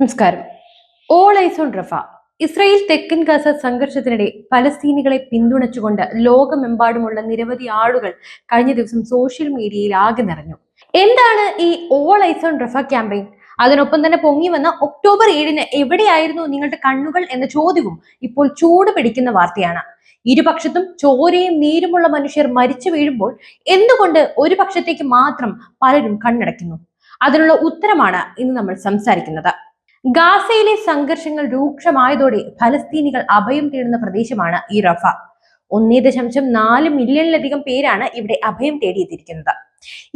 നമസ്കാരം. All eyes on Rafah. Israel തെക്കൻ Gaza സംഘർഷത്തിനിടെ പലസ്തീനികളെ പിന്തുണച്ചുകൊണ്ട് ലോകമെമ്പാടുമുള്ള നിരവധി ആളുകൾ കഴിഞ്ഞ ദിവസം സോഷ്യൽ മീഡിയയിൽ ആകെ നിറഞ്ഞു. എന്താണ് ഈ all eyes on Rafah campaign? അതിനൊപ്പം തന്നെ പൊങ്ങി വന്ന ഒക്ടോബർ ഏഴിന് എവിടെയായിരുന്നു നിങ്ങളുടെ കണ്ണുകൾ എന്ന ചോദ്യവും ഇപ്പോൾ ചൂട് പിടിക്കുന്ന വാർത്തയാണ്. ഇരുപക്ഷത്തും ചോരയും നീരുമുള്ള മനുഷ്യർ മരിച്ചു വീഴുമ്പോൾ എന്തുകൊണ്ട് ഒരു പക്ഷത്തേക്ക് മാത്രം പലരും കണ്ണടയ്ക്കുന്നു? അതിനുള്ള ഉത്തരമാണ് ഇന്ന് നമ്മൾ സംസാരിക്കുന്നത്. ഗാസയിലെ സംഘർഷങ്ങൾ രൂക്ഷമായതോടെ ഫലസ്തീനികൾ അഭയം തേടുന്ന പ്രദേശമാണ് ഈ റഫ. ഒന്നേ ദശാംശം നാല് മില്യണിലധികം പേരാണ് ഇവിടെ അഭയം തേടിയെത്തിയിരിക്കുന്നത്.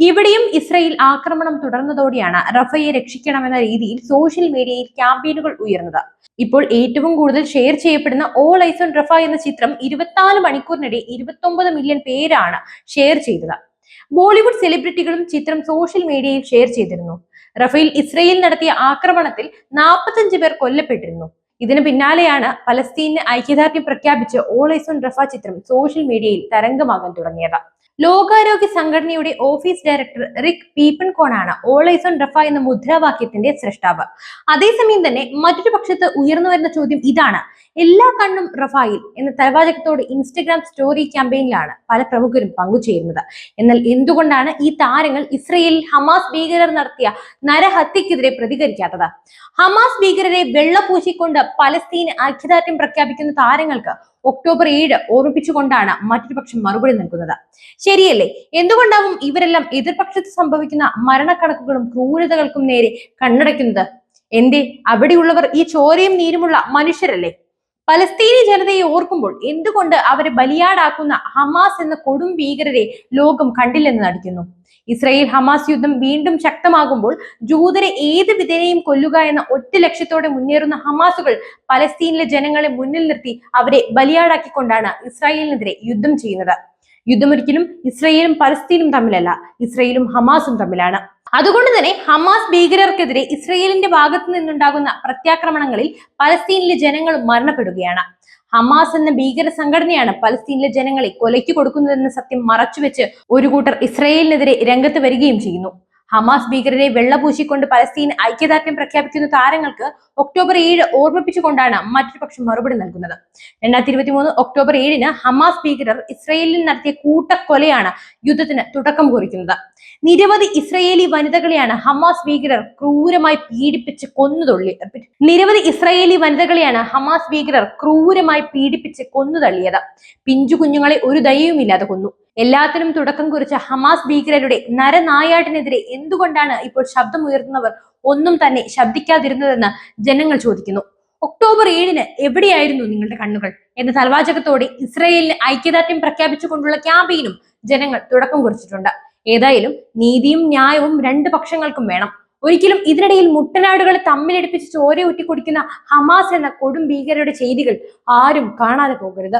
ഇവിടെയും ഇസ്രയേൽ ആക്രമണം തുടർന്നതോടെയാണ് റഫയെ രക്ഷിക്കണമെന്ന രീതിയിൽ സോഷ്യൽ മീഡിയയിൽ ക്യാമ്പയിനുകൾ ഉയർന്നത്. ഇപ്പോൾ ഏറ്റവും കൂടുതൽ ഷെയർ ചെയ്യപ്പെടുന്ന ഓൾ ഐസ് ഓൺ റഫ എന്ന ചിത്രം ഇരുപത്തിനാല് മണിക്കൂറിനിടെ ഇരുപത്തൊമ്പത് മില്യൺ പേരാണ് ഷെയർ ചെയ്തത്. ബോളിവുഡ് സെലിബ്രിറ്റികളും ചിത്രം സോഷ്യൽ മീഡിയയിൽ ഷെയർ ചെയ്തിരുന്നു. റഫേൽ ഇസ്രയേൽ നടത്തിയ ആക്രമണത്തിൽ നാൽപ്പത്തഞ്ച് പേർ കൊല്ലപ്പെട്ടിരുന്നു. ഇതിന് പിന്നാലെയാണ് പലസ്തീന് ഐക്യദാർഢ്യം പ്രഖ്യാപിച്ച് ഓൾ ഐസ് ഓൺ റഫ ചിത്രം സോഷ്യൽ മീഡിയയിൽ തരംഗമാകാൻ തുടങ്ങിയത്. ലോകാരോഗ്യ സംഘടനയുടെ ഓഫീസ് ഡയറക്ടർ റിക് പീപ്പൻകോണാണ് ഓൾ ഐസ് ഓൺ റഫ എന്ന മുദ്രാവാക്യത്തിന്റെ സൃഷ്ടാവ് അതേസമയം തന്നെ മറ്റൊരു പക്ഷത്ത് ഉയർന്നു വരുന്ന ചോദ്യം ഇതാണ്. എല്ലാ കണ്ണും റഫായിൽ എന്ന തലവാചകത്തോട് ഇൻസ്റ്റഗ്രാം സ്റ്റോറി ക്യാമ്പയിനിലാണ് പല പ്രമുഖരും പങ്കുചേരുന്നത്. എന്നാൽ എന്തുകൊണ്ടാണ് ഈ താരങ്ങൾ ഇസ്രയേലിൽ ഹമാസ് ഭീകരർ നടത്തിയ നരഹത്യക്കെതിരെ പ്രതികരിക്കാത്തത്? ഹമാസ് ഭീകരരെ വെള്ളപൂശിക്കൊണ്ട് പലസ്തീന് ഐക്യദാർഢ്യം പ്രഖ്യാപിക്കുന്ന താരങ്ങൾക്ക് ഒക്ടോബർ ഏഴ് ഓർമ്മിപ്പിച്ചുകൊണ്ടാണ് മറ്റൊരു പക്ഷം മറുപടി നൽകുന്നത്. ശരിയല്ലേ? എന്തുകൊണ്ടാവും ഇവരെല്ലാം എതിർപക്ഷത്ത് സംഭവിക്കുന്ന മരണക്കണക്കുകളും ക്രൂരതകൾക്കും നേരെ കണ്ണടയ്ക്കുന്നത്? എന്തേ? അവിടെയുള്ളവർ ഈ ചോരയും നീരുമുള്ള മനുഷ്യരല്ലേ? പലസ്തീനി ജനതയെ ഓർക്കുമ്പോൾ എന്തുകൊണ്ട് അവരെ ബലിയാടാക്കുന്ന ഹമാസ് എന്ന കൊടും ഭീകരരെ ലോകം കണ്ടില്ലെന്ന് നടിക്കുന്നു? ഇസ്രയേൽ ഹമാസ് യുദ്ധം വീണ്ടും ശക്തമാകുമ്പോൾ ജൂതരെ ഏത് വിധേനയും കൊല്ലുക എന്ന ഒറ്റ ലക്ഷ്യത്തോടെ മുന്നേറുന്ന ഹമാസുകൾ പലസ്തീനിലെ ജനങ്ങളെ മുന്നിൽ നിർത്തി അവരെ ബലിയാടാക്കിക്കൊണ്ടാണ് ഇസ്രായേലിനെതിരെ യുദ്ധം ചെയ്യുന്നത്. യുദ്ധമൊരിക്കലും ഇസ്രയേലും പലസ്തീനും തമ്മിലല്ല ഇസ്രയേലും ഹമാസും തമ്മിലാണ്. അതുകൊണ്ട് തന്നെ ഹമാസ് ഭീകരർക്കെതിരെ ഇസ്രയേലിന്റെ ഭാഗത്തു നിന്നുണ്ടാകുന്ന പ്രത്യാക്രമണങ്ങളിൽ പലസ്തീനിലെ ജനങ്ങൾ മരണപ്പെടുകയാണ്. ഹമാസ് എന്ന ഭീകര സംഘടനയാണ് പലസ്തീനിലെ ജനങ്ങളെ കൊലയ്ക്ക് കൊടുക്കുന്നതെന്ന സത്യം മറച്ചുവെച്ച് ഒരു കൂട്ടർ ഇസ്രയേലിനെതിരെ രംഗത്ത് വരികയും ചെയ്യുന്നു. ഹമാസ് ഭീകരരെ വെള്ളപൂശിക്കൊണ്ട് പലസ്തീൻ ഐക്യദാർഢ്യം പ്രഖ്യാപിക്കുന്ന താരങ്ങൾക്ക് ഒക്ടോബർ ഏഴ് ഓർമ്മിപ്പിച്ചുകൊണ്ടാണ് മറ്റൊരു പക്ഷം മറുപടി നൽകുന്നത്. രണ്ടായിരത്തി ഇരുപത്തി മൂന്ന് ഒക്ടോബർ ഏഴിന് ഹമാസ് ഭീകരർ ഇസ്രയേലിൽ നടത്തിയ കൂട്ടക്കൊലയാണ് യുദ്ധത്തിന് തുടക്കം കുറിക്കുന്നത്. നിരവധി ഇസ്രയേലി വനിതകളെയാണ് ഹമാസ് ഭീകരർ ക്രൂരമായി പീഡിപ്പിച്ച് കൊന്നുതള്ളി നിരവധി ഇസ്രയേലി വനിതകളെയാണ് ഹമാസ് ഭീകരർ ക്രൂരമായി പീഡിപ്പിച്ച് കൊന്നുതള്ളിയത്. പിഞ്ചു കുഞ്ഞുങ്ങളെ ഒരു ദയവുമില്ലാതെ കൊന്നു. എല്ലാത്തിനും തുടക്കം കുറിച്ച ഹമാസ് ഭീകരരുടെ നരനായാട്ടിനെതിരെ എന്തുകൊണ്ടാണ് ഇപ്പോൾ ശബ്ദമുയർത്തുന്നവർ ഒന്നും തന്നെ ശബ്ദിക്കാതിരുന്നതെന്ന് ജനങ്ങൾ ചോദിക്കുന്നു. ഒക്ടോബർ ഏഴിന് എവിടെയായിരുന്നു നിങ്ങളുടെ കണ്ണുകൾ? എന്ന തലവാചകത്തോടെ ഇസ്രയേലിന് ഐക്യദാർഢ്യം പ്രഖ്യാപിച്ചുകൊണ്ടുള്ള ക്യാമ്പയിനും ജനങ്ങൾ തുടക്കം കുറിച്ചിട്ടുണ്ട്. ഏതായാലും നീതിയും ന്യായവും രണ്ട് പക്ഷങ്ങൾക്കും വേണം. ഒരിക്കലും ഇതിനിടയിൽ മുട്ടനാടുകളെ തമ്മിലടിപ്പിച്ച് ചോര ഊറ്റി കുടിക്കുന്ന ഹമാസ് എന്ന കൊടും ഭീകരരുടെ ചെയ്തികൾ ആരും കാണാതെ പോകരുത്.